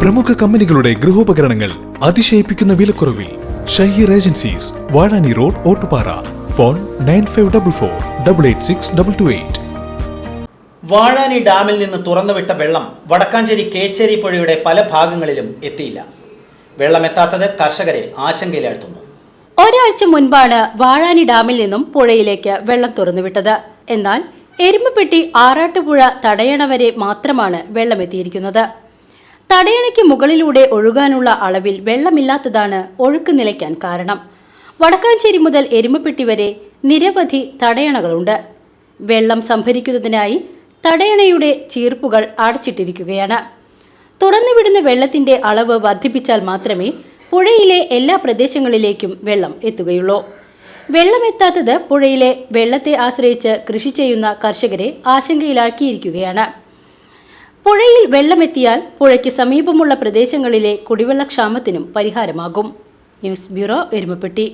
പ്രമുഖ കമ്പനികളുടെ ഗൃഹോപകരണങ്ങൾ അതിശയിപ്പിക്കുന്ന വിലക്കുറവിൽ Shaheer agencies Vazhani road Ottupara. Phone nine five double four double eight six double two eight. Vazhani ഡാമിൽ നിന്ന് തുറന്നുവിട്ട വെള്ളം വടക്കാഞ്ചേരി കേച്ചേരി പുഴയുടെ പല ഭാഗങ്ങളിലും എത്തിയില്ല. വെള്ളമെത്താത്തത് കർഷകരെ ആശങ്കയിലാഴ്ത്തുന്നു. ഒരാഴ്ച മുൻപാണ് വാഴാനി ഡാമിൽ നിന്നും പുഴയിലേക്ക് വെള്ളം തുറന്നുവിട്ടത്. എന്നാൽ എരുമപ്പെട്ടി ആറാട്ടുപുഴ തടയണവരെ മാത്രമാണ് വെള്ളമെത്തിയിരിക്കുന്നത്. തടയണയ്ക്ക് മുകളിലൂടെ ഒഴുകാനുള്ള അളവിൽ വെള്ളമില്ലാത്തതാണ് ഒഴുക്ക് നിലയ്ക്കാൻ കാരണം. വടക്കാഞ്ചേരി മുതൽ എരുമപ്പെട്ടി വരെ നിരവധി തടയണകളുണ്ട്. വെള്ളം സംഭരിക്കുന്നതിനായി തടയണയുടെ ചീർപ്പുകൾ അടച്ചിട്ടിരിക്കുകയാണ്. തുറന്നുവിടുന്ന വെള്ളത്തിന്റെ അളവ് വർദ്ധിപ്പിച്ചാൽ മാത്രമേ പുഴയിലെ എല്ലാ പ്രദേശങ്ങളിലേക്കും വെള്ളം എത്തുകയുള്ളൂ. വെള്ളമെത്താത്തത് പുഴയിലെ വെള്ളത്തെ ആശ്രയിച്ച് കൃഷി ചെയ്യുന്ന കർഷകരെ ആശങ്കയിലാക്കിയിരിക്കുകയാണ്. പുഴയിൽ വെള്ളമെത്തിയാൽ പുഴയ്ക്ക് സമീപമുള്ള പ്രദേശങ്ങളിലെ കുടിവെള്ളക്ഷാമത്തിനും പരിഹാരമാകും. News bureau Erumapetty.